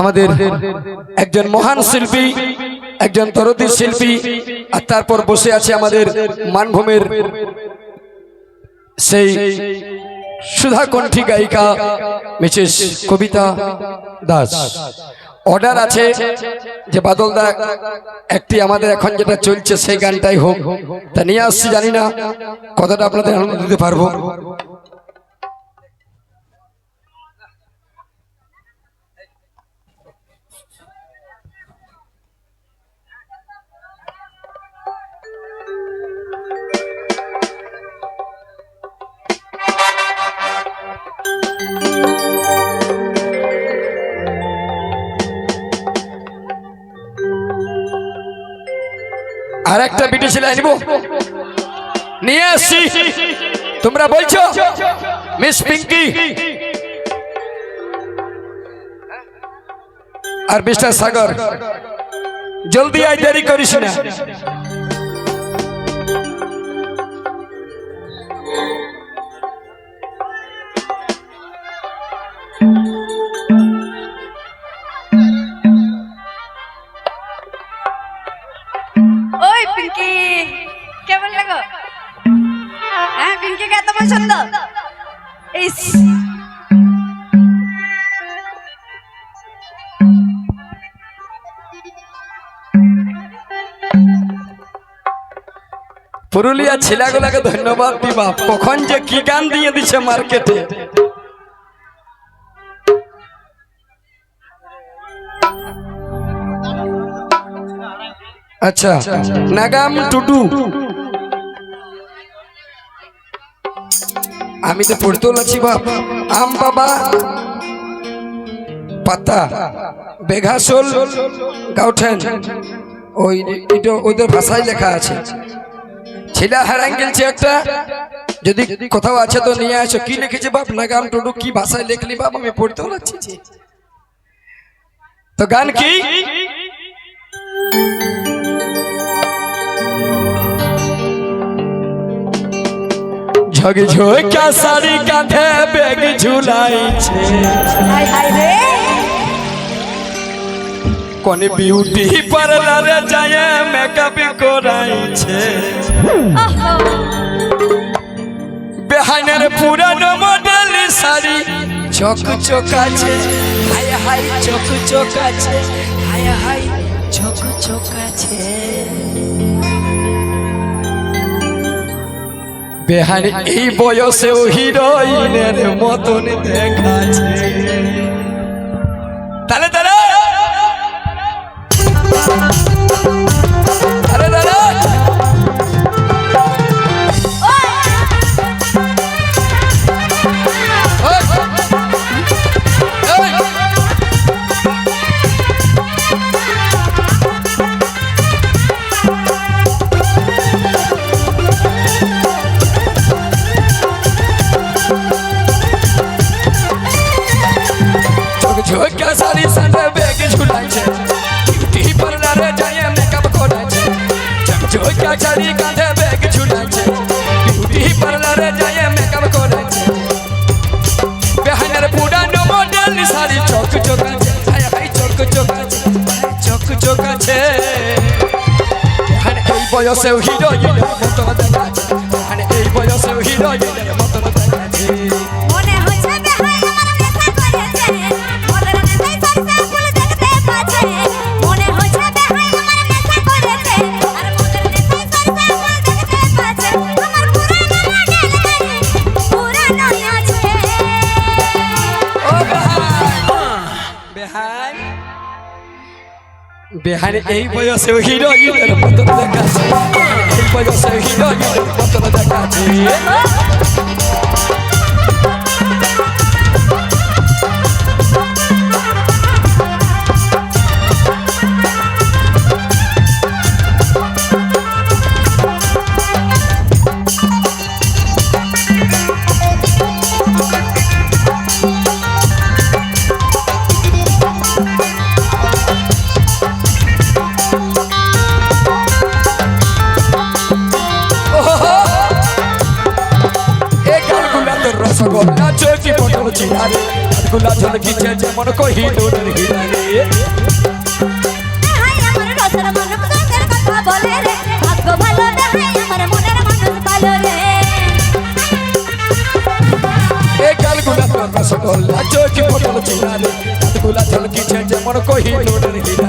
আমাদের একজন মহান শিল্পী, একজন তরতির শিল্পী, আর তারপর বসে আছে আমাদের মানভূমের সেই সুধা কণ্ঠী গায়িকা মিসেস কবিতা দাস। অর্ডার আছে যে বাদলদা একটি আমাদের এখন যেটা চলছে, সেই গানটাই হোক। তা নিয়ে আসছি, জানি না কতটা আপনাদের আনন্দ দিতে পারব। আর একটা বিটি লাইন নিব নিয়ে আসছি। তোমরা বলছো? মিস পিঙ্কি। আর মিস্টার সাগর জলদি আই দেরি করিস না। পুরুলিয়া ছেলেগুলাকে ধন্যবাদ দিবা। কখন যে কি গান দিয়ে দিছে মার্কেটে। আচ্ছা নাগাম টুটু আমি তো পড়তেও আছি বাপ, আম বাবা, পাতা বেঘাসোল গাউঠেন। ওই এটা ওদের ভাষায় লেখা আছে। ছেলে হারান গেলছে একটা। যদি কোথাও আছে তো নিয়ে আসো। কি লিখেছে বাপ? নাগাম টুডু, কি ভাষায় লিখলি বাপ? আমি পড়তেও পারছি তো গান কি? ঝগ ঝোকা শাড়ি কাঁধে বেগ ঝুলাইছে। হাই হাই রে। কোন বিউটি পার্লারে যায় মেকআপ করাইছে। বেহানের পুরানো মডেল শাড়ি চক চক আছে হাই হাই চক চক আছে হাই হাই চক চক আছে। বেহান এই বয়সেও হিরোইনের মতন দেখাচ্ছে। তাহলে তাহলে আছে। এই বয়সেও হিরোইনের মতো বেহান এই বয়সেও হিরোইনের বেহান এই বয়সে হিরোইনের মতন দেখাচ্ছে এই ভালো রে। এ গালগুলা হিরানি সকল চোখ পটল চিরা রে গালগুলা ঝলকিছে যেমন কহিনুরের হীরা।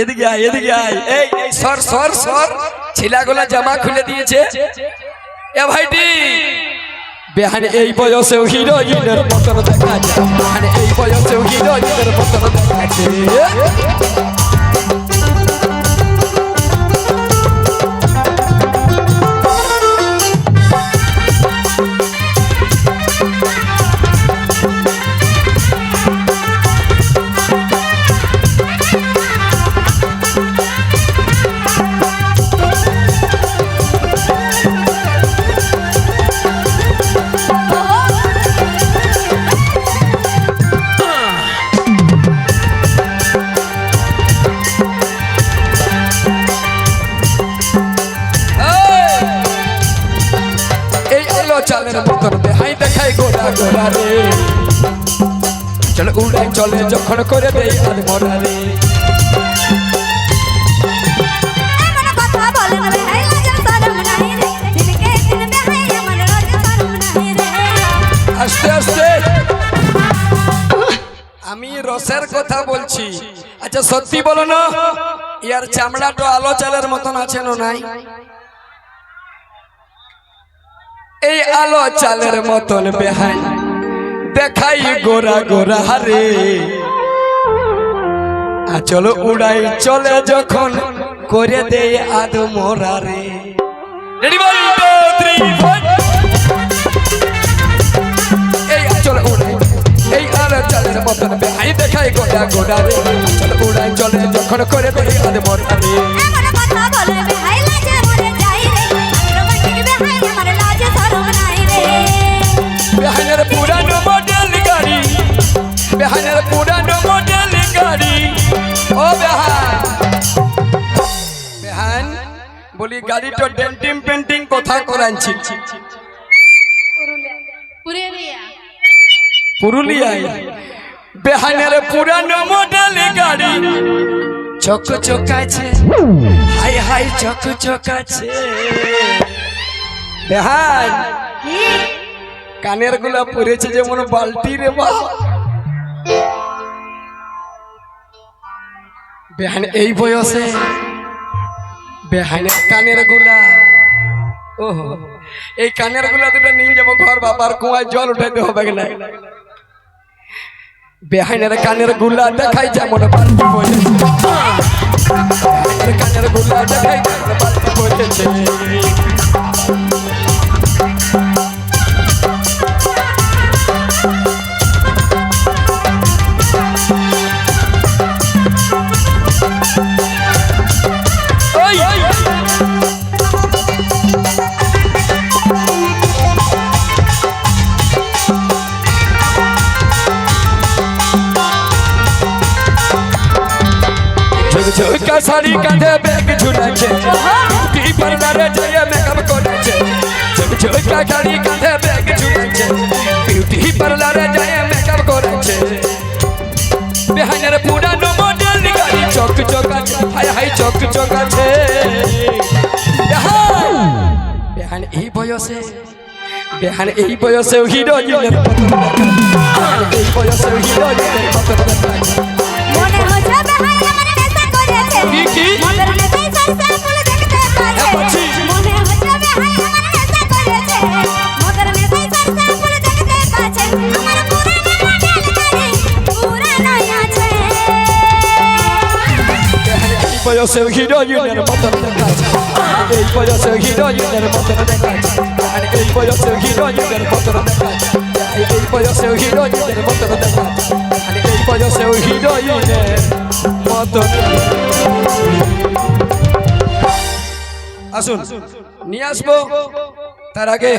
এদিকে আয় এদিকে আয়। এই এই, সর সর সর। ছেলাগুলা জামা খুলে দিয়েছে। এ ভাইটি। বেহান এই বয়সেও হিরোইনের মতন দেখা যায়। এই বয়সেও হিরোইনের মতন দেখা যায়। বেহাই যখন করে দেই নাই রে। আস্তে আস্তে। আমি রসের কথা বলছি। আচ্ছা সত্যি বলো না ইয়ার চামড়াটা আলো চালের মতন আছে না নাই? এই আলো চালের মতন বেহাই। দেখাই গোরা গোরা রে আর চলো উড়াই চলে যখন করে দে আদ মোরা রে। Ready, one, two, three, four. এই চলে উড়াই। এই আলো মতন বেহাই দেখাই গোরা গোরা রে। চলো উড়াই চলে যখন করে দে আদ গাড়িটা ডেন্টিং পেন্টিং কোথা করাচ্ছি পুরুলিয়া। পুরুলিয়ায়। বেহানের পুরানো মডেল গাড়ি। চক চকাছে। হাই হাই চক চকাছে। বেহান কানেরগুলা পড়েছে যেমন বালতি রে বা বেহান এই বয়সে বেহানের কানেরগুলা। ওহো, এই কানেরগুলা দুটো নিয়ে যাব ঘর বাবার কুয়ায়, জল উঠাইতে হবে না বেহাইনের কানেরগুলা দেখাই যেমন বালতি পড়েছে। কানেরগুলা দেখাই যেমন বালতি পড়েছে। ঝুক শাড়ি কাঁধে ব্যাগ ঝুলাছে টি পার্লারে যায় মেকআপ করেছে। ঝুক শাড়ি কাঁধে ব্যাগ ঝুলাছে বিউটি পার্লারে যায় মেকআপ করেছে। বেহানের পুরানো মডেল গাড়ি চক চক আছে। হাই হাই চক চক আছে। বেহান বেহান এই বয়সে বেহান এই বয়সে হিরোইনের বেহান এই বয়সে হিরোইনের মনে হচ্ছে বেহাই নেশায় সরষে ফুল দেখতে হ্যাঁ, পাচ্ছে পাচ্ছি। মনে হচ্ছে বেহাই আমার নেশা করেছে মদের নেশায় সরষে ফুল দেখতে পাচ্ছে আমার পুরানো মডেল গাড়ি পুরানো আছে এই বয়সে হিরোইনের মতন দেখাচ্ছে এই বয়সে হিরোইনের মতন দেখাচ্ছে এই বয়সে হিরোইনের মতন দেখাচ্ছে এই বয়সে হিরোইনের মতন দেখাচ্ছে এই বয়সে হিরোইনের মতন আসুন নিয়ে আসব। তার আগে